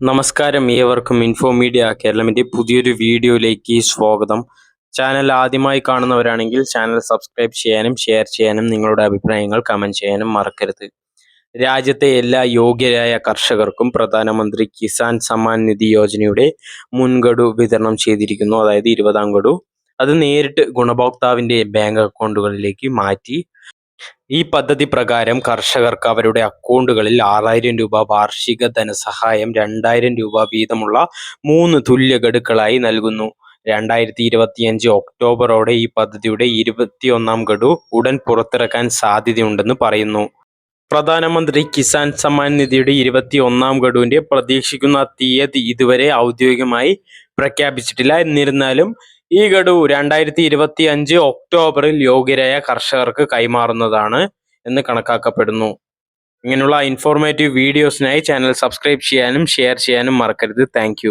നമസ്കാരം ഏവർക്കും info media കേരളമിന്റെ പുതിയൊരു വീഡിയോയിലേക്ക് സ്വാഗതം. ചാനൽ ആദ്യമായി കാണുന്നവരാണെങ്കിൽ ചാനൽ സബ്സ്ക്രൈബ് ചെയ്യാനും ഷെയർ ചെയ്യാനും നിങ്ങളുടെ അഭിപ്രായങ്ങൾ കമന്റ് ചെയ്യാനും മറക്കരുത്. രാജ്യത്തെ എല്ലാ യോഗ്യരായ കർഷകർക്കും പ്രധാനമന്ത്രി കിസാൻ സമ്മാൻ നിധി യോജനയുടെ മുൻഗഡു വിതരണം ചെയ്തിരിക്കുന്നു. അതായത് ഇരുപതാം ഗഡു. അത് നേരിട്ട് ഗുണഭോക്താവിന്റെ ബാങ്ക് അക്കൗണ്ടുകളിലേക്ക് മാറ്റി ഈ പദ്ധതി പ്രകാരം കർഷകർക്ക് അവരുടെ അക്കൗണ്ടുകളിൽ ആറായിരം രൂപ വാർഷിക ധനസഹായം രണ്ടായിരം രൂപ വീതമുള്ള മൂന്ന് തുല്യ ഗഡുക്കളായി നൽകുന്നു. രണ്ടായിരത്തി ഇരുപത്തിയഞ്ച് ഒക്ടോബറോടെ ഈ പദ്ധതിയുടെ ഇരുപത്തിയൊന്നാം ഗഡു ഉടൻ പുറത്തിറക്കാൻ സാധ്യതയുണ്ടെന്ന് പറയുന്നു. പ്രധാനമന്ത്രി കിസാൻ സമ്മാൻ നിധിയുടെ ഇരുപത്തി ഒന്നാം ഗഡുവിന്റെ പ്രതീക്ഷിക്കുന്ന തീയതി ഇതുവരെ ഔദ്യോഗികമായി പ്രഖ്യാപിച്ചിട്ടില്ല. എന്നിരുന്നാലും ഈ ഗഡു രണ്ടായിരത്തി ഇരുപത്തി അഞ്ച് ഒക്ടോബറിൽ യോഗ്യരായ കർഷകർക്ക് കൈമാറുന്നതാണ് എന്ന് കണക്കാക്കപ്പെടുന്നു. ഇങ്ങനെയുള്ള ഇൻഫോർമേറ്റീവ് വീഡിയോസിനായി ചാനൽ സബ്സ്ക്രൈബ് ചെയ്യാനും ഷെയർ ചെയ്യാനും മറക്കരുത്. താങ്ക്